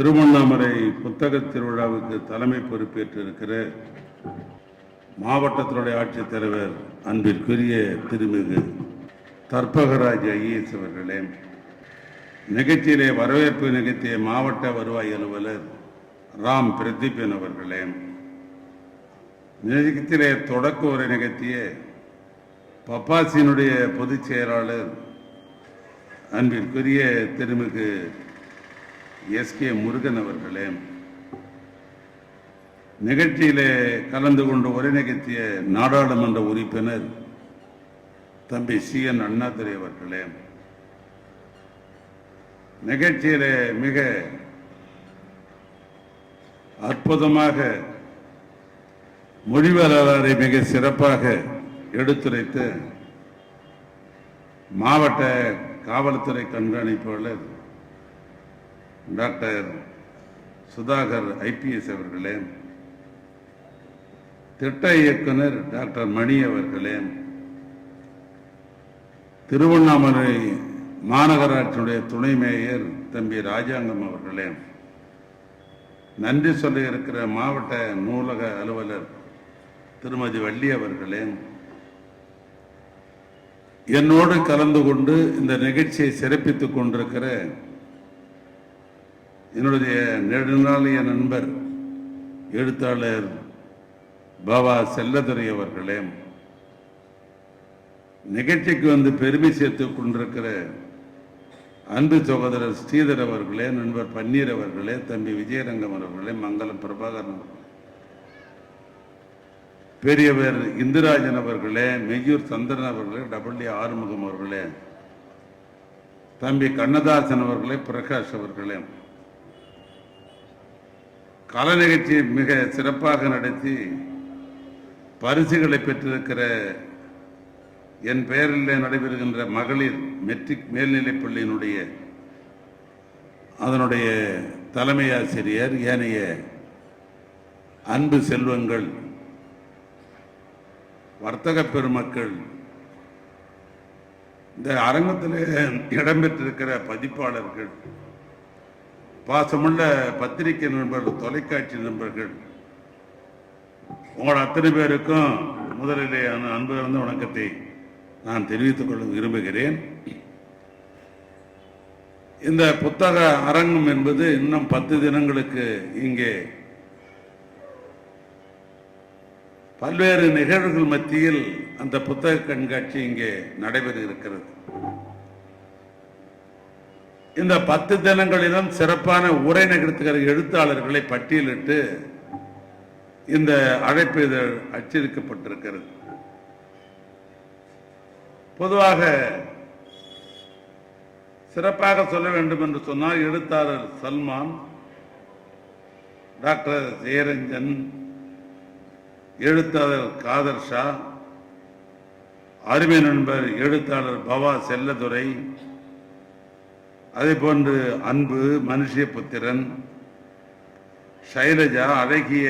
திருவண்ணாமலை புத்தக திருவிழாவுக்கு தலைமை பொறுப்பேற்றிருக்கிற மாவட்டத்தினுடைய ஆட்சித்தலைவர் அன்பிற்குரிய திருமிகு தற்பகராஜ் ஐஏஎஸ் அவர்களே நிகழ்ச்சியிலே வரவேற்பு நிகழ்த்திய மாவட்ட வருவாய் அலுவலர் ராம் பிரதீபன் அவர்களே நிகழ்ச்சியிலே தொடக்க உரை நிகழ்த்திய பப்பாசியினுடைய பொதுச் செயலாளர் அன்பிற்குரிய திருமிகு எஸ் கே முருகன் அவர்களே நிகழ்ச்சியிலே கலந்து கொண்டு உரை நிகழ்த்திய நாடாளுமன்ற உறுப்பினர் தம்பி சி என் அண்ணாதுரை அவர்களே நிகழ்ச்சியிலே மிக அற்புதமாக மொழிவரலாறை மிக சிறப்பாக எடுத்துரைத்து மாவட்ட காவல்துறை கண்காணிப்பாளர் டாக்டர் சுதாகர் ஐபிஎஸ் அவர்களே திட்ட இயக்குனர் டாக்டர் மணி அவர்களே திருவண்ணாமலை மாநகராட்சியுடைய துணை மேயர் தம்பி ராஜாங்கம் அவர்களே நன்றி சொல்ல இருக்கிற மாவட்ட நூலக அலுவலர் திருமதி வள்ளி அவர்களே என்னோடு கலந்து கொண்டு இந்த நிகழ்ச்சியை சிறப்பித்துக் கொண்டிருக்கிற என்னுடைய நெடுநாளைய நண்பர் எழுத்தாளர் பாபா செல்லதுரை அவர்களே நிகழ்ச்சிக்கு வந்து பெருமை சேர்த்துக் கொண்டிருக்கிற அன்பு சகோதரர் ஸ்ரீதர் அவர்களே நண்பர் பன்னீர் அவர்களே தம்பி விஜயரங்கம் அவர்களே மங்களம் பிரபாகரன் பெரியவர் இந்துராஜன் அவர்களே மெய்யூர் சந்திரன் அவர்களே டபிள்யூ ஆறுமுகம் அவர்களே தம்பி கண்ணதாசன் அவர்களே பிரகாஷ் அவர்களே கலை நிகழ்ச்சியை மிக சிறப்பாக நடத்தி பரிசுகளை பெற்றிருக்கிற என் பெயரில் நடைபெறுகின்ற மகளிர் மெட்ரிக் மேல்நிலைப் பள்ளியினுடைய அதனுடைய தலைமை ஆசிரியர் ஏனைய அன்பு செல்வங்கள் வர்த்தக பெருமக்கள் இந்த அரங்கத்தில் இடம்பெற்றிருக்கிற பதிப்பாளர்கள் பாசமுள்ள பத்திரிகை நண்பர்கள் தொலைக்காட்சி நண்பர்கள் உங்கள் அத்தனை பேருக்கும் முதலிலே அந்த அன்பு கலந்த வணக்கத்தை நான் தெரிவித்துக் கொள்ள விரும்புகிறேன். இந்த புத்தக அரங்கம் என்பது இன்னும் பத்து தினங்களுக்கு இங்கே பல்வேறு நிகழ்வுகள் மத்தியில் அந்த புத்தக கண்காட்சி இங்கே நடைபெற இருக்கிறது. இந்த பத்து தினங்களிலும் சிறப்பான உரை நிகழ்த்துகிற எழுத்தாளர்களை பட்டியலிட்டு இந்த அழைப்பு இதழ் அச்சடிக்கப்பட்டிருக்கிறது பொதுவாக சிறப்பாக சொல்ல வேண்டும் என்று சொன்னால் எழுத்தாளர் சல்மான் டாக்டர் ஜெயரஞ்சன் எழுத்தாளர் காதர் ஷா அருமை நண்பர் எழுத்தாளர் பவா செல்லதுரை அதே போன்று அன்பு மனுஷபுத்திரன் சைலஜா அழகிய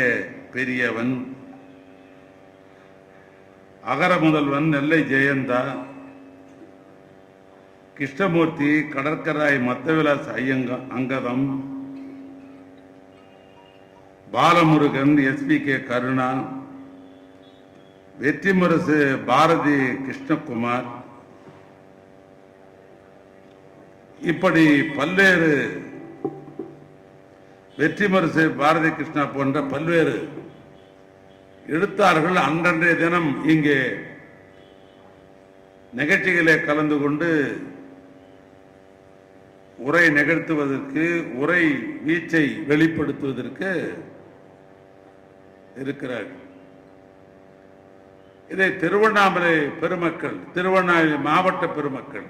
பெரியவன் அகர முதல்வன் நெல்லை ஜெயந்தா கிருஷ்ணமூர்த்தி கடற்கராய் மத்தவிலாஸ் ஐயங்க அங்கதம் பாலமுருகன் எஸ்பி கே கருணா வெற்றிமுரசு பாரதி கிருஷ்ணகுமார் இப்படி பல்வேறு வெற்றிமுரசு பாரதி கிருஷ்ணா போன்ற பல்வேறு எழுத்தாளர்கள் அன்றன்றைய தினம் இங்கே நிகழ்ச்சிகளை கலந்து கொண்டு உரை நிகழ்த்துவதற்கு உரை வீச்சை வெளிப்படுத்துவதற்கு இருக்கிறார்கள். இதை திருவண்ணாமலை பெருமக்கள் திருவண்ணாமலை மாவட்ட பெருமக்கள்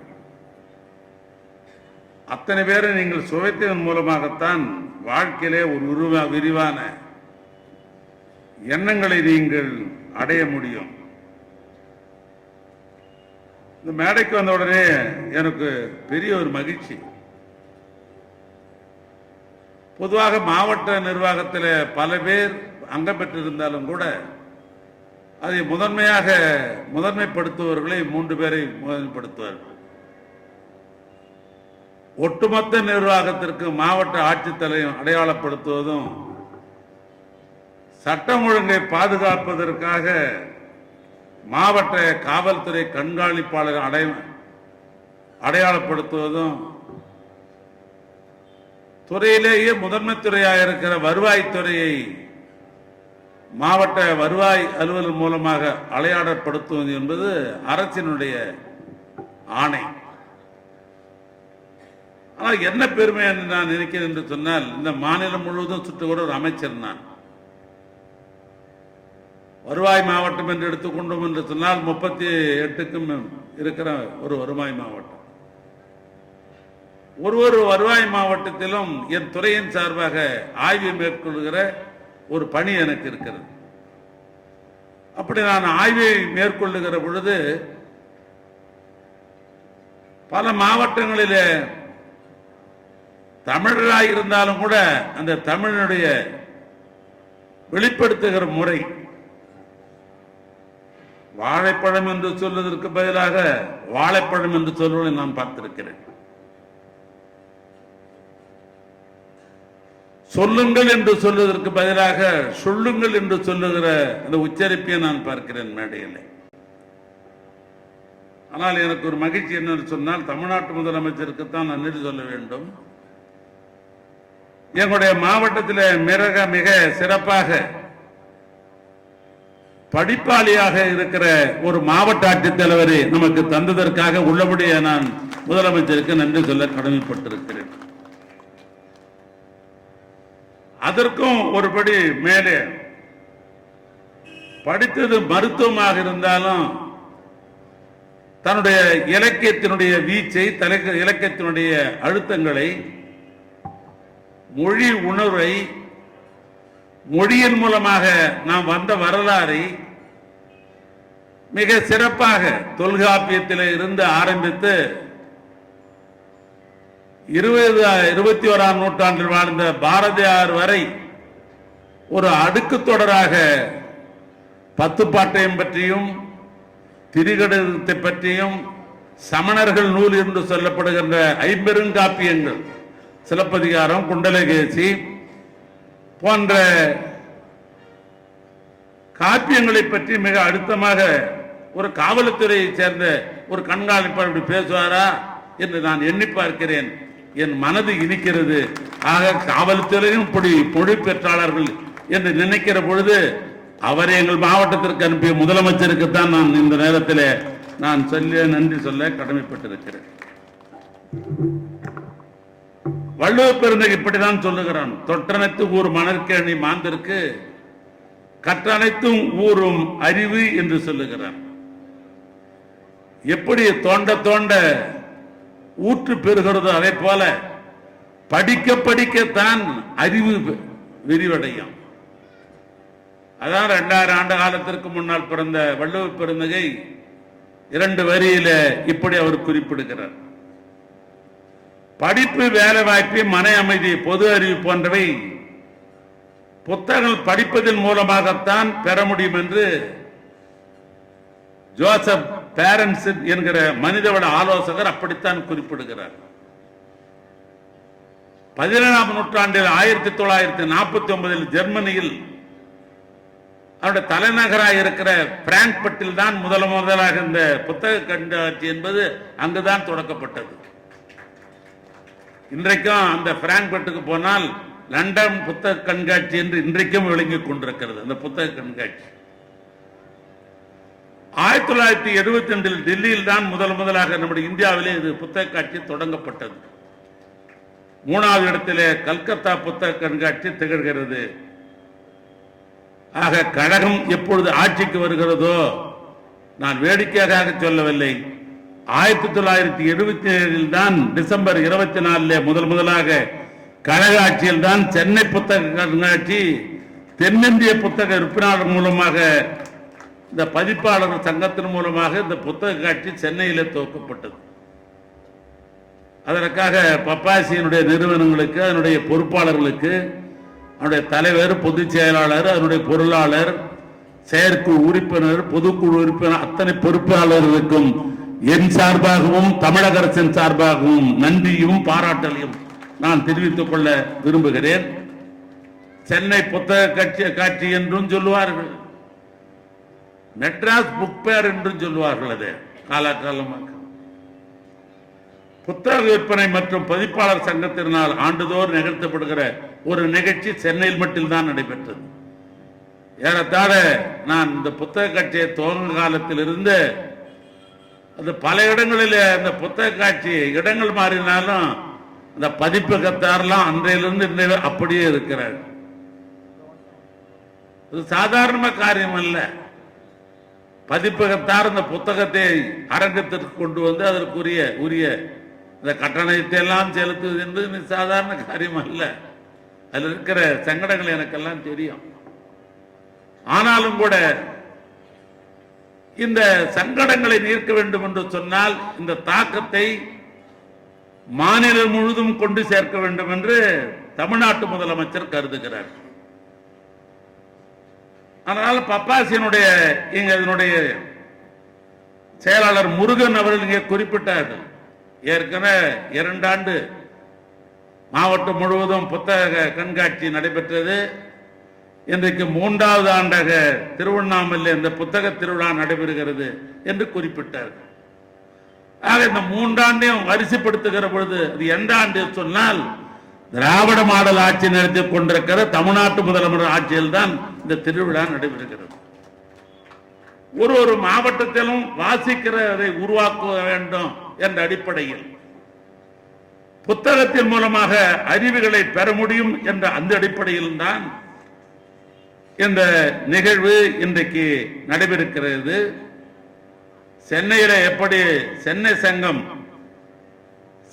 அத்தனை பேரை நீங்கள் சுவைத்ததன் மூலமாகத்தான் வாழ்க்கையிலே ஒரு உருவ விரிவான எண்ணங்களை நீங்கள் அடைய முடியும். இந்த மேடைக்கு வந்த உடனே எனக்கு பெரிய ஒரு மகிழ்ச்சி. பொதுவாக மாவட்ட நிர்வாகத்தில் பல பேர் அங்கம் பெற்றிருந்தாலும் கூட அதை முதன்மையாக முதன்மைப்படுத்துபவர்களை மூன்று பேரை முதன்மைப்படுத்துவார்கள். ஒட்டுமொத்த நிர்வாகத்திற்கு மாவட்ட ஆட்சித்தலையும் அடையாளப்படுத்துவதும் சட்டம் ஒழுங்கை பாதுகாப்பதற்காக மாவட்ட காவல்துறை கண்காணிப்பாளர் அடை அடையாளப்படுத்துவதும் துறையிலேயே முதன்மை துறையாக இருக்கிற வருவாய்த்துறையை மாவட்ட வருவாய் அலுவலர் மூலமாக அடையாளப்படுத்துவது என்பது அரசினுடைய ஆணை. ஆனால் என்ன பெருமை என்று நான் நினைக்கிறேன் என்று சொன்னால் இந்த மாநிலம் முழுவதும் சுற்று கூட ஒரு அமைச்சர் நான். வருவாய் மாவட்டம் என்று எடுத்துக்கொண்டோம் என்று சொன்னால் முப்பத்தி எட்டுக்கும் இருக்கிற ஒரு வருவாய் மாவட்டம். ஒரு ஒரு வருவாய் மாவட்டத்திலும் என் துறையின் சார்பாக ஆய்வு மேற்கொள்கிற ஒரு பணி எனக்கு இருக்கிறது. அப்படி நான் ஆய்வை மேற்கொள்ளுகிற பொழுது பல மாவட்டங்களிலே தமிழராக இருந்தாலும் கூட அந்த தமிழனுடைய வெளிப்படுத்துகிற முறை வாழைப்பழம் என்று சொல்வதற்கு பதிலாக வாழைப்பழம் என்று சொல்வதை நான் பார்த்திருக்கிறேன். சொல்லுங்கள் என்று சொல்வதற்கு பதிலாக சொல்லுங்கள் என்று சொல்லுகிற அந்த உச்சரிப்பை நான் பார்க்கிறேன் மேடையில். ஆனால் எனக்கு ஒரு மகிழ்ச்சி என்னன்னு சொன்னால் தமிழ்நாட்டு முதலமைச்சருக்கு தான் நன்றி சொல்ல வேண்டும். எங்களுடைய மாவட்டத்தில் மிக மிக சிறப்பாக படிப்பாளியாக இருக்கிற ஒரு மாவட்ட ஆட்சித்தலைவரை நமக்கு தந்ததற்காக உள்ளபடியே நான் முதலமைச்சருக்கு நன்றி சொல்ல கடமைப்பட்டிருக்கிறேன். அதற்கும் ஒருபடி மேலே படித்தது மருத்துவமாக இருந்தாலும் தன்னுடைய இலக்கியத்தினுடைய வீச்சை தலை இலக்கியத்தினுடைய அழுத்தங்களை மொழி உணர்வை மொழியின் மூலமாக நாம் வந்த வரலாறை மிக சிறப்பாக தொல்காப்பியத்தில் இருந்து ஆரம்பித்து இருபது இருபத்தி ஓராம் நூற்றாண்டில் வாழ்ந்த பாரதியார் வரை ஒரு அடுக்கு தொடராக பத்து பாட்டையும் பற்றியும் திரிகடத்தை பற்றியும் சமணர்கள் நூல் என்று சொல்லப்படுகின்ற ஐம்பெருங்காப்பியங்கள் சிலப்பதிகாரம் குண்டலகேசி போன்ற காப்பியங்களை பற்றி மிக அழுத்தமாக ஒரு காவல்துறையை சேர்ந்த ஒரு கண்காணிப்பாளர் இப்படி பேசுவாரா என்று நான் எண்ணி பார்க்கிறேன். என் மனது இனிக்கிறது. ஆக காவல்துறையும் இப்படி மொழி பெற்றாளர்கள் என்று நினைக்கிற பொழுது அவரை எங்கள் மாவட்டத்திற்கு அனுப்பிய முதலமைச்சருக்கு தான் நான் இந்த நேரத்தில் நான் சொல்ல நன்றி சொல்ல கடமைப்பட்டிருக்கிறேன். வள்ளுவ பெருந்தகை இப்படிதான் சொல்லுகிறான். தொற்றனைத்து ஊர் மணற்கேணி மாந்திருக்கு கற்றனைத்தும் ஊரும் அறிவு என்று சொல்லுகிறான் எப்படி தோண்ட தோண்ட ஊற்று பெறுகிறதோ அதே போல படிக்க படிக்கத்தான் அறிவு விரிவடையும். அதான் ரெண்டாயிரம் ஆண்டு காலத்திற்கு முன்னால் பிறந்த வள்ளுவ பெருந்தகை இரண்டு வரியில இப்படி அவர் குறிப்பிடுகிறார். படிப்பு வேலை வாய்ப்பு மன அமைதி பொது அறிவு போன்றவை புத்தகங்கள் படிப்பதன் மூலமாகத்தான் பெற முடியும் என்று ஜோசப் பேரன்ஸ் என்கிற மனிதவள ஆலோசகர் அப்படித்தான் குறிப்பிடுகிறார். பதினேழாம் நூற்றாண்டில் ஆயிரத்தி தொள்ளாயிரத்தி நாற்பத்தி ஒன்பதில் ஜெர்மனியில் அவருடைய தலைநகராக இருக்கிற பிராங்க்பட்டில் தான் முதல் முதலாக இந்த புத்தக கண்காட்சி என்பது அங்குதான் தொடக்கப்பட்டது. இன்றைக்கும் அந்த பிராங்க்பர்ட்டுக்கு போனால் லண்டன் புத்தக கண்காட்சி என்று இன்றைக்கும் விளங்கிக் கொண்டிருக்கிறது அந்த புத்தக கண்காட்சி. ஆயிரத்தி தொள்ளாயிரத்தி எழுபத்தி ரெண்டில் டெல்லியில் தான் முதல் முதலாக நம்முடைய இந்தியாவிலே இது புத்தக காட்சி தொடங்கப்பட்டது. மூணாவது இடத்திலே கல்கத்தா புத்தக கண்காட்சி திகழ்கிறது. ஆக கழகம் எப்பொழுது ஆட்சிக்கு வருகிறதோ நான் வேடிக்கையாக சொல்லவில்லை. ஆயிரத்தி தொள்ளாயிரத்தி எழுபத்தி ஏழில் தான் டிசம்பர் இருபத்தி நாலுல முதல் முதலாக கழக ஆட்சியில் தான் சென்னை புத்தக கண்காட்சி தென்னிந்திய புத்தக விற்பனாளர் மூலமாக இந்த பதிப்பாளர் சங்கத்தின் மூலமாக இந்த புத்தக காட்சி சென்னையில் துவக்கப்பட்டது. அதற்காக பப்பாசியினுடைய நிறுவனங்களுக்கு அதனுடைய பொறுப்பாளர்களுக்கு அதனுடைய தலைவர் பொதுச் செயலாளர் அதனுடைய பொருளாளர் செயற்குழு உறுப்பினர் பொதுக்குழு உறுப்பினர் அத்தனை பொறுப்பாளர்களுக்கும் என் சார்பாகவும் தமிழக அரசின் சார்பாகவும் நன்றியும் பாராட்டலையும் நான் தெரிவித்துக் கொள்ள விரும்புகிறேன். சென்னை புத்தக கட்சி காட்சி என்றும் சொல்லுவார்கள். மெட்ராஸ் புக் பேர் என்றும் சொல்லுவார்கள் அது காலாகாலமாக. புத்தக விற்பனை மற்றும் பதிப்பாளர் சங்கத்தினால் ஆண்டுதோறும் நிகழ்த்தப்படுகிற ஒரு நிகழ்ச்சி சென்னையில் மட்டும்தான் நடைபெற்றது. ஏறத்தாழ நான் இந்த புத்தக கட்சியை துவங்க காலத்திலிருந்து அது பல இடங்களில் இந்த புத்தக காட்சி இடங்கள் மாறினாலும் அந்த பதிப்பகத்தாரெல்லாம் அன்றையிலிருந்து இன்றைய அப்படியே இருக்கிறார். இது சாதாரண காரியம் அல்ல பதிப்பகத்தார் இந்த புத்தகத்தை அரங்கத்திற்கு கொண்டு வந்து அதற்குரிய உரிய இந்த கட்டணத்தை எல்லாம் செலுத்துவது என்பது சாதாரண காரியம் அல்ல அதில் இருக்கிற சங்கடங்கள் எனக்கெல்லாம் தெரியும். ஆனாலும் கூட இந்த சங்கடங்களை நீர்க்க வேண்டும் என்று சொன்னால் இந்த தாக்கத்தை மாநிலம் முழுதும் கொண்டு சேர்க்க வேண்டும் என்று தமிழ்நாட்டு முதலமைச்சர் கருதுகிறார். அதனால பப்பாசியனுடைய இங்க இதனுடைய செயலாளர் முருகன் அவர்கள் இங்கே குறிப்பிட்டார் ஏற்கனவே இரண்டாண்டு மாவட்டம் முழுவதும் புத்தக கண்காட்சி நடைபெற்றது. இன்றைக்கு மூன்றாவது ஆண்டாக திருவண்ணாமலை இந்த புத்தக திருவிழா நடைபெறுகிறது என்று குறிப்பிட்டார்கள் ஆக இந்த மூன்றாண்டையும் வரிசைப்படுத்துகிற பொழுது அது எந்த ஆண்டு சொன்னால் திராவிட மாடல் ஆட்சி நடத்தி கொண்டிருக்கிற தமிழ்நாட்டு முதலமைச்சர் ஆட்சியில் தான் இந்த திருவிழா நடைபெறுகிறது. ஒரு ஒரு மாவட்டத்திலும் வாசிக்கிறதை உருவாக்க வேண்டும் என்ற அடிப்படையில் புத்தகத்தின் மூலமாக அறிவுகளை பெற முடியும் என்ற அந்த அடிப்படையில் தான் இந்த நிகழ்வு இன்றைக்கு நடைபெறுகிறது. சென்னையில எப்படி சென்னை சங்கம்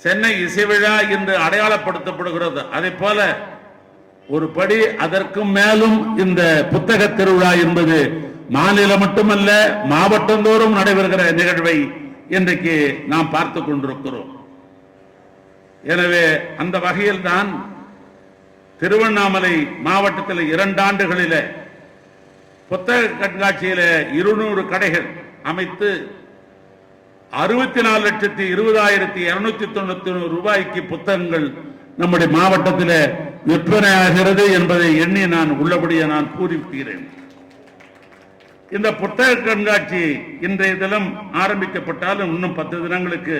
சென்னை இசை விழா என்று அடையாளப்படுத்தப்படுகிறது. அதை போல ஒரு படி அதற்கும் மேலும் இந்த புத்தக திருவிழா என்பது மாநிலம் மட்டுமல்ல மாவட்டந்தோறும் நடைபெறுகிற நிகழ்வை இன்றைக்கு நாம் பார்த்து கொண்டிருக்கிறோம். எனவே அந்த வகையில் தான் திருவண்ணாமலை மாவட்டத்தில் இரண்டு ஆண்டுகளில புத்தக கண்காட்சியில இருநூறு கடைகள் அமைத்து அறுபத்தி நாலு லட்சத்தி இருபதாயிரத்தி இருநூத்தி தொண்ணூத்தி ஒன்று ரூபாய்க்கு புத்தகங்கள் நம்முடைய மாவட்டத்தில் விற்பனையாகிறது என்பதை எண்ணி நான் உள்ளபடியே நான் கூறியிருக்கிறேன். இந்த புத்தக கண்காட்சி இன்றைய தினம் ஆரம்பிக்கப்பட்டாலும் இன்னும் பத்து தினங்களுக்கு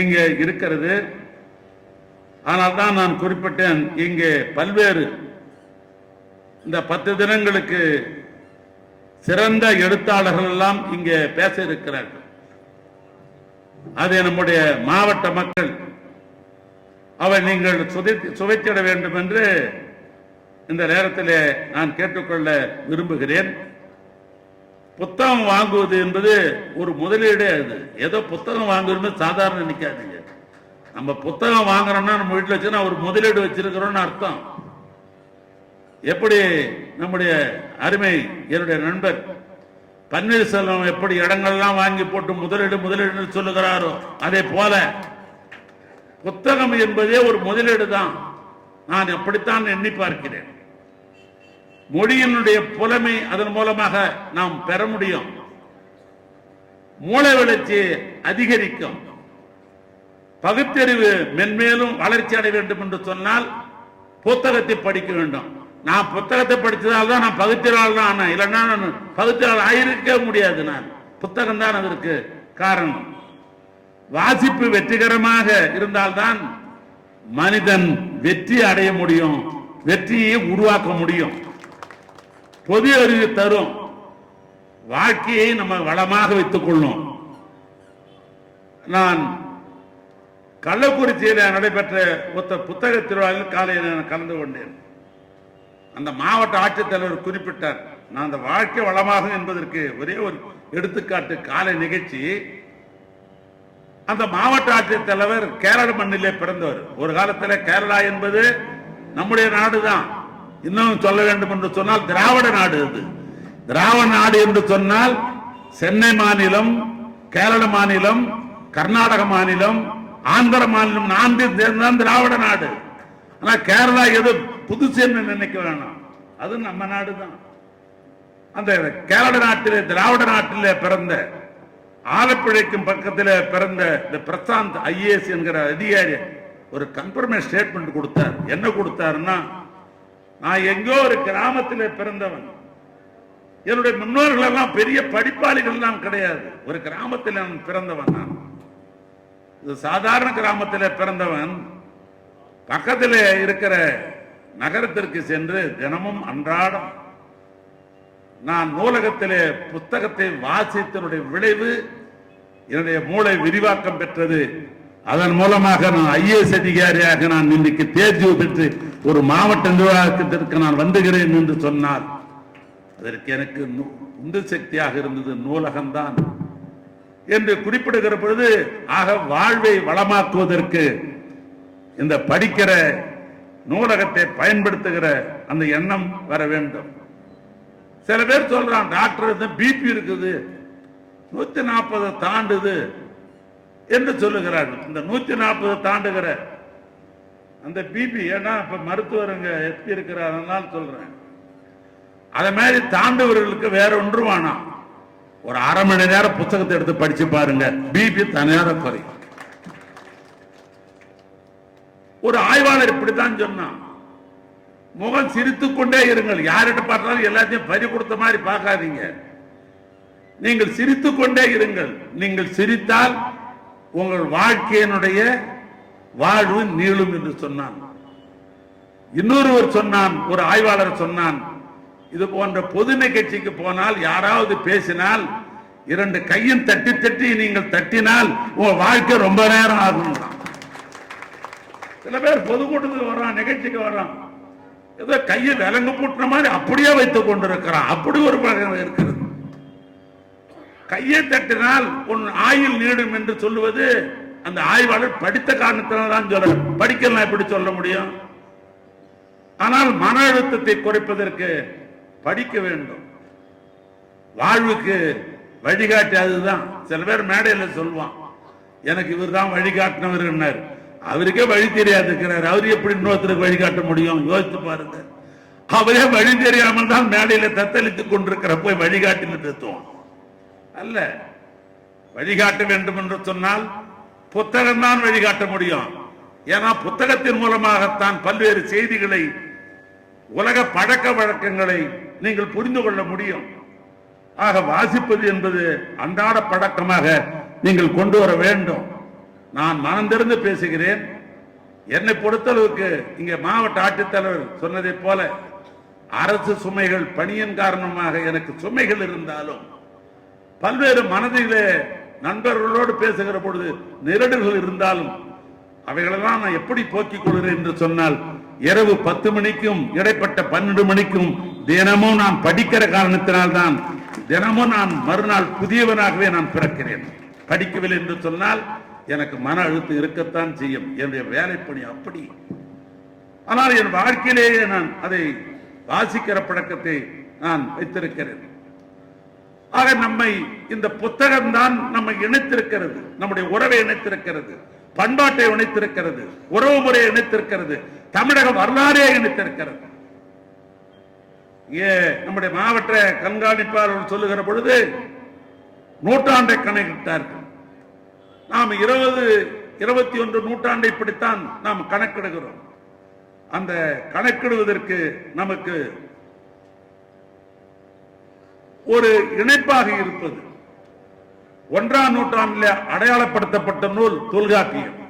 இங்கே இருக்கிறது. ஆனால் தான் நான் குறிப்பிட்டேன் இங்கே பல்வேறு இந்த பத்து தினங்களுக்கு சிறந்த எழுத்தாளர்கள் எல்லாம் இங்கே பேச இருக்கிறார்கள் அதை நம்முடைய மாவட்ட மக்கள் அவை நீங்கள் சுவைத்திட வேண்டும் என்று இந்த நேரத்தில் நான் கேட்டுக்கொள்ள விரும்புகிறேன். புத்தகம் வாங்குவது என்பது ஒரு முதலீடு அது. ஏதோ புத்தகம் வாங்குறது சாதாரண நினைக்காதீங்க. நம்ம புத்தகம் வாங்குறோம்னா நம்ம வீட்டில் வச்சுன்னா ஒரு முதலீடு வச்சிருக்கிறோம்னு அர்த்தம். எப்படி நம்முடைய அருமை என்னுடைய நண்பர் பன்னீர்செல்வம் எப்படி இடங்கள்லாம் வாங்கி போட்டு முதலீடு முதலீடு சொல்லுகிறாரோ அதே போல புத்தகம் என்பதே ஒரு முதலீடு தான். நான் அப்படித்தான் எண்ணி பார்க்கிறேன். மொழியினுடைய புலமை அதன் மூலமாக நாம் பெற முடியும். மூளை வளர்ச்சி அதிகரிக்கும். பகுத்தறிவு மென்மேலும் வளர்ச்சி அடைய வேண்டும் என்று சொன்னால் புத்தகத்தை படிக்க வேண்டும். நான் புத்தகத்தை படித்ததால் தான் நான் பகுத்தறிவாளர் ஆனேன். இல்லைன்னா நான் பகுத்தறிவாளர் ஆயிருக்க முடியாது நான். புத்தகம் தான் அதற்கு காரணம். வாசிப்பு வெற்றிகரமாக இருந்தால்தான் மனிதன் வெற்றி அடைய முடியும். வெற்றியை உருவாக்க முடியும். பொது அறிவு தரும். வாழ்க்கையை நம்ம வளமாக வைத்துக் கொள்ளும். நான் கள்ளக்குறிச்சியில் நடைபெற்ற ஒத்த புத்தக திருவிழாவில் காலையில் நான் கலந்து கொண்டேன். அந்த மாவட்ட ஆட்சித்தலைவர் குறிப்பிட்டார் நான் அந்த வாழ்க்கை வளமாகும் என்பதற்கு ஒரே ஒரு எடுத்துக்காட்டு காலை நிகழ்ச்சி. அந்த மாவட்ட ஆட்சித்தலைவர் கேரள மண்ணிலே பிறந்தவர். ஒரு காலத்தில் கேரளா என்பது நம்முடைய நாடுதான். இன்னும் சொல்ல வேண்டும் என்று சொன்னால் திராவிட நாடு அது. திராவிட நாடு என்று சொன்னால் சென்னை மாநிலம் கேரள மாநிலம் கர்நாடக மாநிலம் ஆந்திர மாநிலம் நான்கு சேர்ந்தான் திராவிட நாடு. ஆனா கேரளா எது புதுசேன்னு நினைக்க வேணாம். அது நம்ம நாடு தான் அந்த கேரள நாட்டிலே திராவிட நாட்டிலே பிறந்த ஆலப்பிழைக்கும் பக்கத்தில் பிறந்த இந்த பிரசாந்த் ஐஏஎஸ் என்கிற அதிகாரி ஒரு கன்ஃபர்மேஷன் ஸ்டேட்மெண்ட் கொடுத்தார். என்ன கொடுத்தாருன்னா நான் எங்கோ ஒரு கிராமத்தில் பிறந்தவன். என்னுடைய முன்னோர்கள் எல்லாம் பெரிய படிப்பாளிகள் எல்லாம் கிடையாது. ஒரு கிராமத்தில் நான் பிறந்தவன் நான். சாதாரண கிராமத்தில் பிறந்தவன் பக்கத்தில் இருக்கிற நகரத்திற்கு சென்று தினமும் அன்றாடம் நான் நூலகத்திலே புத்தகத்தை வாசித்தனுடைய விளைவு என்னுடைய மூளை விரிவாக்கம் பெற்றது. அதன் மூலமாக நான் ஐஏஎஸ் அதிகாரியாக நான் இன்னைக்கு தேர்ச்சி பெற்று ஒரு மாவட்ட நிர்வாகத்திற்கு நான் வந்துகிறேன் என்று சொன்னார் அதற்கு எனக்கு நு- உந்து சக்தியாக இருந்தது நூலகம்தான். என்று குறிப்பிடுகிற பொழுது ஆக வாழ்வை வளமாக்குவதற்கு இந்த படிக்கிற நூலகத்தை பயன்படுத்துகிற அந்த எண்ணம் வர வேண்டும். சில பேர் சொல்றான் டாக்டர் பிபி இருக்குது நூத்தி நாற்பது தாண்டுது என்று சொல்லுகிறார்கள். இந்த நூத்தி நாற்பது தாண்டுகிற அந்த பிபி ஏன்னா இப்ப மருத்துவருங்க எப்படி இருக்கிறார் சொல்றேன். அதே மாதிரி தாண்டவர்களுக்கு வேற ஒன்று வேணாம் ஒரு அரை மணி நேரம் புத்தகத்தை எடுத்து படிச்சு பாருங்க. பிபி தனியார குறையும் ஒரு ஆய்வாளர் இப்படித்தான் சொன்னான் முகம் சிரித்துக் கொண்டே இருங்கள். யார்கிட்ட பார்த்தாலும் எல்லாத்தையும் பறி கொடுத்த மாதிரி பார்க்காதீங்க. நீங்கள் சிரித்துக் கொண்டே இருங்கள். நீங்கள் சிரித்தால் உங்கள் வாழ்க்கையினுடைய வாழ்வு நீளும் என்று சொன்னான். இன்னொருவர் சொன்னான் ஒரு ஆய்வாளர் சொன்னான் இது போன்ற பொது நிகழ்ச்சிக்கு போனால் யாராவது பேசினால் இரண்டு கையும் தட்டி தட்டி நீங்கள் தட்டினால் உங்க வாழ்க்கை ரொம்ப நேரம் ஆகும். சில பேர் பொதுக்கூட்டத்துக்கு வர்றான் நிகழ்ச்சிக்கு வர்றான். ஏதோ கையை விலங்கு பூட்டின மாதிரி அப்படியே வைத்துக் கொண்டிருக்கிறான். அப்படி ஒரு பழக்கம் இருக்கிறது. கையை தட்டினால் உன் ஆயுள் நீடும் என்று சொல்லுவது அந்த ஆய்வாளர் படித்த காரணத்தினால்தான் சொல்ல படிக்கலாம் எப்படி சொல்ல முடியும்? ஆனால் மன அழுத்தத்தை குறைப்பதற்கு படிக்க வேண்டும். வாழ்வுக்கு வழிகாட்டி அதுதான். சில பேர் மேடையில சொல்லுவான் எனக்கு இவர் தான் வழிகாட்டினவர் அவருக்கே வழி தெரியாது இருக்கிறார். அவர் எப்படி இன்னொருத்தருக்கு வழிகாட்ட முடியும்? யோசித்து பாருங்க. அவரே வழி தெரியாமல் தான் மேடையில தத்தளித்துக் கொண்டிருக்கிற போய் வழிகாட்டின்னு பேசுவான் அல்ல வழிகாட்ட வேண்டும் என்று சொன்னால் புத்தகம் தான் வழிகாட்ட முடியும். ஏன்னா புத்தகத்தின் மூலமாகத்தான் பல்வேறு செய்திகளை உலக பழக்க வழக்கங்களை நீங்கள் புரிந்து கொள்ள முடியும். ஆக வாசிப்பது என்பது அன்றாட பழக்கமாக நீங்கள் கொண்டு வர வேண்டும். நான் மனந்திருந்து பேசுகிறேன். என்னை பொறுத்தளவுக்கு இங்க மாவட்ட ஆட்சித்தலைவர் சொன்னதைப் போல அரசு சுமைகள் பணியின் காரணமாக எனக்கு சுமைகள் இருந்தாலும் பல்வேறு மனதிலே நண்பர்களோடு பேசுகிற பொழுது நெருடல்கள் இருந்தாலும் அவைகளெல்லாம் நான் எப்படி போக்கிக் கொள்கிறேன் என்று சொன்னால் இரவு பத்து மணிக்கும் இடைப்பட்ட பன்னெண்டு மணிக்கும் தினமும் நான் படிக்கிற காரணத்தினால்தான் தினமும் நான் மறுநாள் புதியவனாகவே நான் பிறக்கிறேன். படிக்கவில்லை என்று சொன்னால் எனக்கு மன அழுத்தம் இருக்கத்தான் செய்யும். என்னுடைய வேலைப்பணி அப்படி. ஆனால் என் வாழ்க்கையிலேயே நான் அதை வாசிக்கிற பழக்கத்தை நான் வைத்திருக்கிறேன். ஆக நம்மை இந்த புத்தகம் தான் நம்மை இணைத்திருக்கிறது. நம்முடைய உறவை இணைத்திருக்கிறது. பண்பாட்டை இணைத்திருக்கிறது. உறவு முறையை இணைத்திருக்கிறது. தமிழக வரலாறே இணைத்திருக்கிறது. நம்முடைய மாவட்ட கண்காணிப்பாளர் சொல்லுகிற பொழுது நூற்றாண்டை கணக்கிட்டார்கள். நாம் இருபது இருபத்தி ஒன்று நூற்றாண்டை இப்படித்தான் நாம் கணக்கிடுகிறோம். அந்த கணக்கிடுவதற்கு நமக்கு ஒரு இணைப்பாக இருப்பது ஒன்றாம் நூற்றாண்டில் அடையாளப்படுத்தப்பட்ட நூல் தொல்காப்பியம்.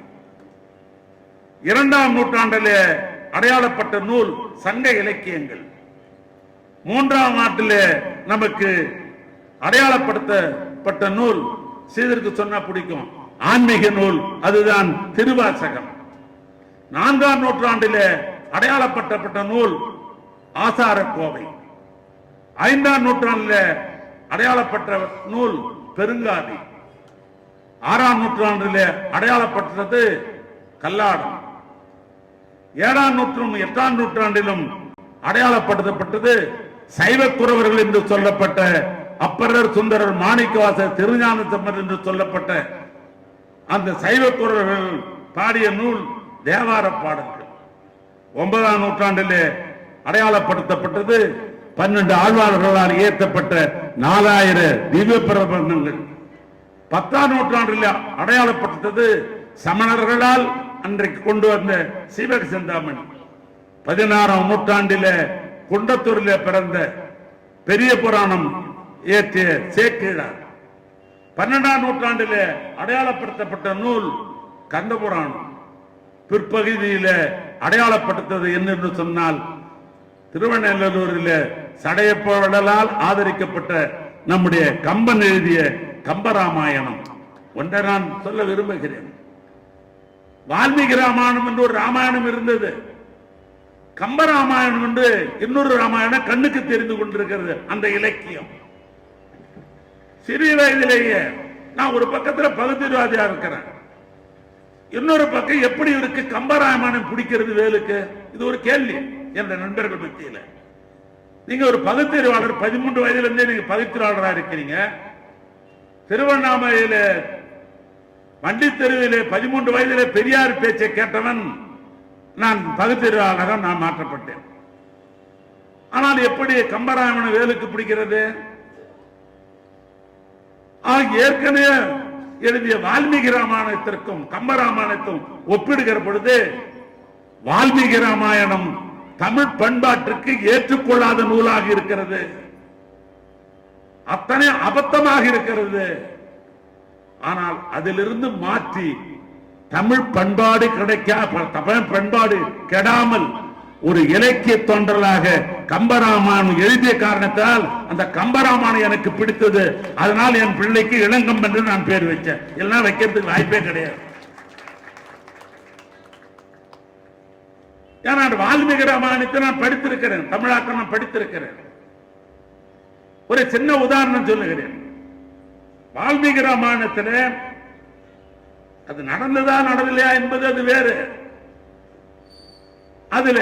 இரண்டாம் நூற்றாண்டிலே அடையாளப்பட்ட நூல் சங்க இலக்கியங்கள். மூன்றாம் நாட்டிலே நமக்கு அடையாளப்படுத்தப்பட்ட நூல் சீதருக்கு சொன்னா பிடிக்கும். ஆன்மீக நூல் அதுதான் திருவாசகம். நான்காம் நூற்றாண்டிலே அடையாளப்பட்டப்பட்ட நூல் ஆசார கோவை ஐந்தாம் நூற்றாண்டில் அடையாளப்பட்ட நூல் பெருங்காதி. ஆறாம் நூற்றாண்டில் அடையாளப்பட்டது கல்லாடம். ஏழாம் நூற்றும் எட்டாம் நூற்றாண்டிலும் அடையாளப்படுத்தப்பட்டது சைவக்குறவர்கள் என்று சொல்லப்பட்ட அப்பரர் சுந்தரர் மாணிக்கவாசர் திருஞான சம்பர் என்று சொல்லப்பட்ட அந்த சைவக்குறவர்கள் பாடிய நூல் தேவார பாடல்கள். ஒன்பதாம் நூற்றாண்டிலே அடையாளப்படுத்தப்பட்டது. பன்னெண்டு ஆழ்வார்களால் இயற்றப்பட்ட நாலாயிர திவ்ய பிரபந்தங்கள். பத்தாம் நூற்றாண்டில் அடையாளப்பட்டது சமணர்களால் அன்றைக்கு கொண்டு வந்த சீவக சிந்தாமணி பதினாறாம் நூற்றாண்டில குண்டத்தூரில் பிறந்த பெரிய புராணம் இயற்றிய சேக்கிழார் பன்னெண்டாம் நூற்றாண்டில அடையாளப்படுத்தப்பட்ட நூல் கந்த புராணம். பிற்பகுதியில அடையாளப்படுத்தது என்னென்று சொன்னால் திருவண்ணூரில் சடையப்படலால் ஆதரிக்கப்பட்ட நம்முடைய கம்பன் எழுதிய கம்பராமாயணம். ஒன்றை நான் சொல்ல விரும்புகிறேன். வால்மீகி ராமாயணம் என்று ஒரு ராமாயணம் இருந்தது. கம்பராமாயணம் என்று இன்னொரு ராமாயணம் கண்ணுக்கு தெரிந்து கொண்டிருக்கிறது அந்த இலக்கியம். சிறிய வயதிலேயே நான் ஒரு பக்கத்துல பகுதிவாதியா இருக்கிறேன். இன்னொரு பக்கம் எப்படி இருக்கு கம்பராமாயணம் பிடிக்கிறது வேலுக்கு? இது ஒரு கேள்வி என்ற நண்பர்கள் மத்தியில. நீங்க ஒரு பகுத்தறிவாளர் பதிமூன்று வயதுல இருந்தே நீங்க பகுத்தறிவாளரா இருக்கிறீங்க. திருவண்ணாமலையில வண்டி தெருவிலே பதிமூன்று வயதிலே பெரியார் பேச்சை கேட்டவன் நான் பகுத்தறிவாளராக நான் மாற்றப்பட்டேன். ஆனால் எப்படி கம்பராமாயணம் வேலுக்கு பிடிக்கிறது? ஏற்கனவே எழுதிய வால்மீகி ராமாயணத்திற்கும் கம்பராமாயணத்தும் ஒப்பிடுகிற பொழுது வால்மீகி ராமாயணம் தமிழ் பண்பாட்டிற்கு ஏற்றுக்கொள்ளாத நூலாக இருக்கிறது. அத்தனை அபத்தமாக இருக்கிறது. ஆனால் அதிலிருந்து மாற்றி தமிழ் பண்பாடு கிடைக்க தமிழ் பண்பாடு கெடாமல் ஒரு இலக்கிய தொண்டர்களாக கம்பராமாயணம் எழுதிய காரணத்தால் அந்த கம்பராமாயணம் எனக்கு பிடித்தது. அதனால் என் பிள்ளைக்கு இளங்கம் என்று நான் பேர் வச்சேன் இல்லைன்னா வைக்கிறதுக்கு வாய்ப்பே கிடையாது. ஏன்னா அந்த வால்மீகி ராமாயணத்தை நான் படித்திருக்கிறேன். தமிழாக்கம் நான் படித்திருக்கிறேன். ஒரு சின்ன உதாரணம் சொல்லுகிறேன். வால்மீகி ராமாயணத்தில் அது நடந்ததா நடந்தலையா என்பது அது வேறு. அதுல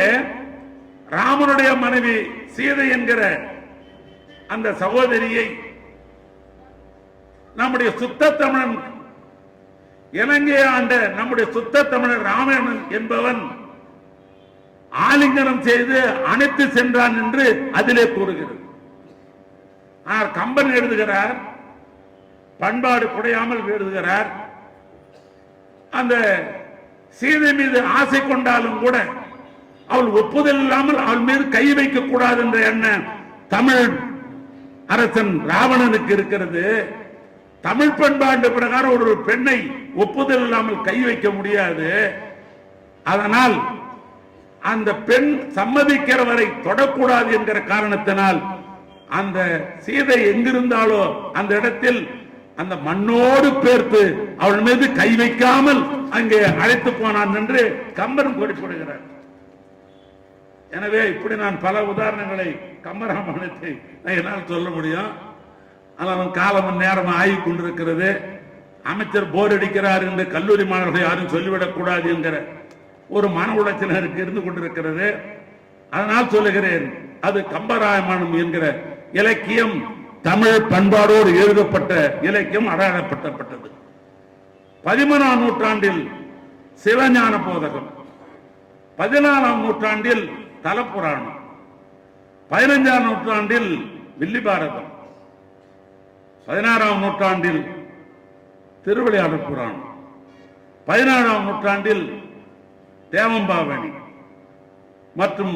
ராமனுடைய மனைவி சீதை என்கிற அந்த சகோதரியை நம்முடைய சுத்த தமிழன் இலங்கையை ஆண்ட நம்முடைய சுத்த தமிழர் ராமன் என்பவன் ஆலிங்கனம் செய்து அணைத்து சென்றான் என்று அதிலே கூறுகிறது. ஆனால் கம்பன் எழுதுகிறார் பண்பாடு குறையாமல் எழுதுகிறார் அந்த சீதை மீது ஆசை கொண்டாலும் கூட அவள் ஒப்புதல் இல்லாமல் அவள் மீது கை வைக்க கூடாது என்ற எண்ணம் தமிழ் அரசன் ராவணனுக்கு இருக்கிறது. தமிழ் பண்பாண்டு பிரகாரம் ஒரு பெண்ணை ஒப்புதல் இல்லாமல் கை வைக்க முடியாது. அதனால் அந்த பெண் சம்மதிக்கிற வரை தொடக்கூடாது என்கிற காரணத்தினால் அந்த சீதை எங்கிருந்தாலோ அந்த இடத்தில் அந்த மண்ணோடு பேர்த்து அவள் மீது கை வைக்காமல் அங்கே அழைத்து போனான் என்று கம்பரும் குறிப்பிடுகிறார். எனவே இப்படி நான் பல உதாரணங்களை கம்பராமாயணத்தை நான் என்னால் சொல்ல முடியும். ஆனால் காலம் நேரம் ஆகி கொண்டிருக்கிறது. அமைச்சர் போர் அடிக்கிறார் என்று கல்லூரி மாணவர்கள் யாரும் சொல்லிவிடக் கூடாது என்கிற ஒரு மன உளைச்சல் எனக்கு இருந்து கொண்டிருக்கிறது. அதனால் சொல்லுகிறேன் அது கம்பராமாயணம் என்கிற இலக்கியம் தமிழ் பண்பாடோடு எழுதப்பட்ட இலக்கியம் அடையாளப்படுத்தப்பட்டது. பதிமூணாம் நூற்றாண்டில் சிவஞான போதகம். பதினாலாம் நூற்றாண்டில் தலப்புராணம். பதினஞ்சாம் நூற்றாண்டில் வில்லிபாரதம். பதினாறாம் நூற்றாண்டில் திருவிளையாடல் புராணம். பதினாறாம் நூற்றாண்டில் தேவம்பாவணி மற்றும்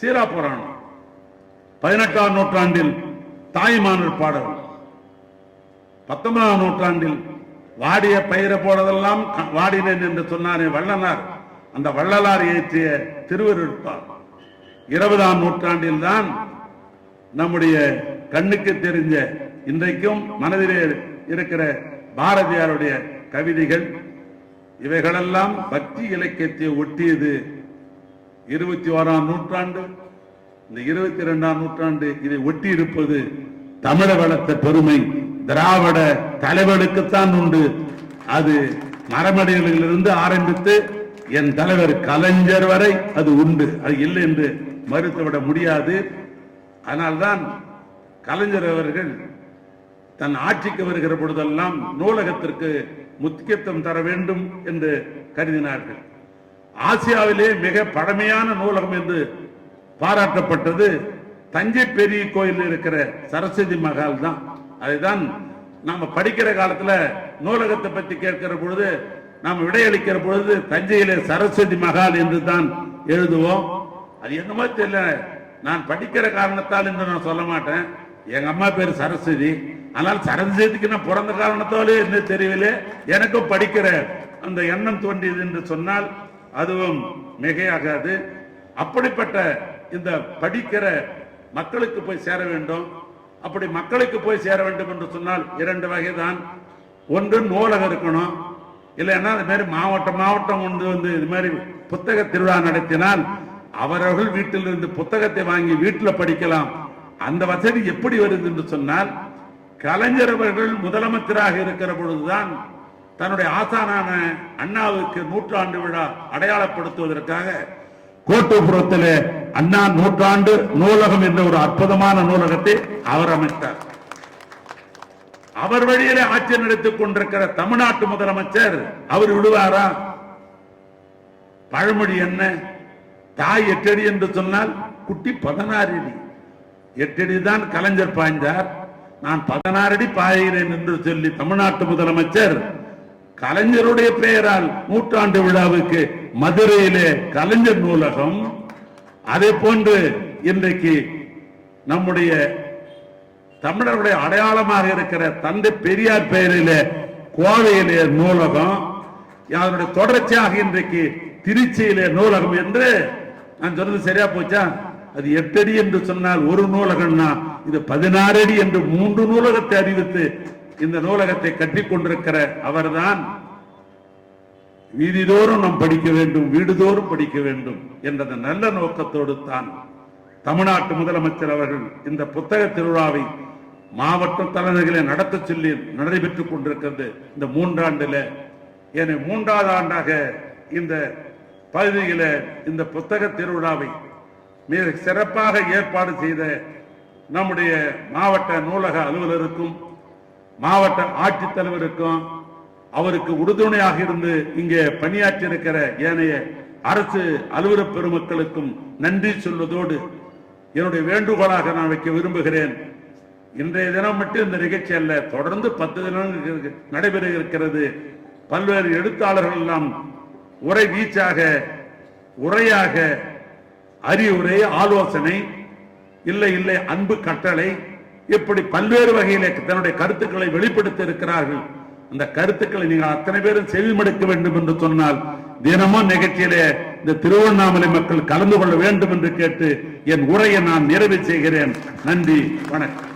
சீரா புராணம் பதினெட்டாம் நூற்றாண்டில் தாய்மானூர் பாடல். பத்தொன்பதாம் நூற்றாண்டில் வாடிய பயிரை போடதெல்லாம் க- வாடினேன் என்று சொன்னாரே வள்ளலார். அந்த வள்ளலார் இயற்றிய திருவருட்பார் இருபதாம் நூற்றாண்டில் தான் நம்முடைய கண்ணுக்கு தெரிஞ்ச இன்றைக்கும் மனதிலே இருக்கிற பாரதியாருடைய கவிதைகள். இவைகளெல்லாம் பக்தி இலக்கியத்தை ஒட்டியது இருபத்தி ஓராம் நூற்றாண்டு. இந்த இருபத்தி இரண்டாம் நூற்றாண்டு இதை ஒட்டி இருப்பது தமிழ வளர்த்த பெருமை. திராவிட தலைவர்களுக்குத்தான் உண்டு. அது மரமடைகளிலிருந்து ஆரம்பித்து என் தலைவர் கலைஞர் வரை அது உண்டு. அது இல்லை என்று மறுத்துவிட முடியாது. அதனால்தான் கலைஞர் அவர்கள் தன் ஆட்சிக்கு வருகிற பொழுதெல்லாம் நூலகத்திற்கு முக்கியத்துவம் தர வேண்டும் என்று கருதினார்கள். ஆசியாவிலே மிக பழமையான நூலகம் என்று பாராட்டப்பட்டது. தஞ்சை பெரிய கோயில் இருக்கிற சரஸ்வதி மகால் தான். அதுதான் நாம படிக்கிற காலத்துல நூலகத்தை பத்தி கேட்கிற பொழுது நாம் விடையளிக்கிற பொழுது தஞ்சையிலே சரஸ்வதி மகால் என்று தான் எழுதுவோம். அது என்னமோ தெரியல. நான் படிக்கிற காரணத்தால் என்று நான் சொல்ல மாட்டேன். எங்க அம்மா பேர் சரஸ்வதி. ஆனால் சரஸ்வதிக்கு நான் பிறந்த காரணத்தாலே என்ன தெரியவில்லை. எனக்கும் படிக்கிற அந்த எண்ணம் தோன்றியது என்று சொன்னால் அதுவும் மிகையாகாது. அப்படிப்பட்ட இந்த படிக்கிற மக்களுக்கு போய் சேர வேண்டும். அப்படி மக்களுக்கு போய் சேர வேண்டும் என்று சொன்னால் இரண்டு வகை தான் ஒன்று நூலகம் இருக்கணும். இல்லைன்னா அது மாதிரி மாவட்டம் மாவட்டம் கொண்டு வந்து இது மாதிரி புத்தக திருவிழா நடத்தினால் அவரவர்கள் வீட்டில் இருந்து புத்தகத்தை வாங்கி வீட்டில் படிக்கலாம். அந்த வசதி எப்படி வருது என்று சொன்னால் கலைஞர் அவர்கள் முதலமைச்சராக இருக்கிற பொழுதுதான் தன்னுடைய ஆசானான அண்ணாவுக்கு நூற்றாண்டு விழா அடையாளப்படுத்துவதற்காக கோட்டூபுரத்திலே அண்ணா நூற்றாண்டு நூலகம் என்ற ஒரு அற்புதமான நூலகத்தை அவர் அமைத்தார். அவர் வழியிலே ஆட்சி நடத்திக் கொண்டிருக்கிற தமிழ்நாட்டு முதலமைச்சர் அவர் விடுவாரா? பழமொழி என்ன? தாய் எட்டடி என்று சொன்னால் குட்டி பதினாறு அடி எட்டடி தான் கலைஞர் பாய்ந்தார். நான் பதினாறு அடி பாய்கிறேன் என்று சொல்லி தமிழ்நாட்டு முதலமைச்சர் கலைஞருடைய பெயரால் நூற்றாண்டு விழாவுக்கு மதுரையிலே கலைஞர் நூலகம். அதே போன்று இன்றைக்கு நம்முடைய தமிழருடைய அடையாளமாக இருக்கிற தந்தை பெரியார் பெயரிலே கோவையிலே நூலகம். அதனுடைய தொடர்ச்சியாக இன்றைக்கு திருச்சியிலே நூலகம் என்று நான் சொன்னது சரியா போச்சா? அது எட்டடி என்று சொன்னால் ஒரு நூலகம்னா இது பதினாறு அடி என்று மூன்று நூலகத்தை அறிவித்து இந்த நூலகத்தை கட்டிக் கொண்டிருக்கிற அவர்தான் வீதிதோறும் நாம் படிக்க வேண்டும் வீடுதோறும் படிக்க வேண்டும் என்ற நல்ல நோக்கத்தோடு தான் தமிழ்நாட்டு முதலமைச்சர் அவர்கள் இந்த புத்தக திருவிழாவை மாவட்ட தலைநகரில் நடத்த சொல்லி நடைபெற்றுக் கொண்டிருக்கிறது. இந்த மூன்றாண்டுல என மூன்றாவது ஆண்டாக இந்த பகுதியில இந்த புத்தக திருவிழாவை மிக சிறப்பாக ஏற்பாடு செய்த நம்முடைய மாவட்ட நூலக அலுவலருக்கும் மாவட்ட ஆட்சித்தலைவருக்கும் அவருக்கு உறுதுணையாக இருந்து இங்கே பணியாற்றி இருக்கிற ஏனைய அரசு அலுவலர் பெருமக்களுக்கும் நன்றி சொல்வதோடு என்னுடைய வேண்டுகோளாக நான் வைக்க விரும்புகிறேன். இன்றைய தினம் மட்டும் இந்த நிகழ்ச்சி அல்ல தொடர்ந்து பத்து தினங்கள் நடைபெற இருக்கிறது பல்வேறு எழுத்தாளர்கள் எல்லாம் உரை வீச்சாக உரையாக அறிவுரை ஆலோசனை இல்லை இல்லை அன்பு கட்டளை இப்படி பல்வேறு வகையிலே தன்னுடைய கருத்துக்களை வெளிப்படுத்தி இருக்கிறார்கள் அந்த கருத்துக்களை நீங்கள் அத்தனை பேரும் செவிமடுக்க வேண்டும் என்று சொன்னால் தினமும் நிகழ்ச்சியிலே இந்த திருவண்ணாமலை மக்கள் கலந்து கொள்ள வேண்டும் என்று கேட்டு என் உரையை நான் நிறைவு செய்கிறேன். நன்றி வணக்கம்.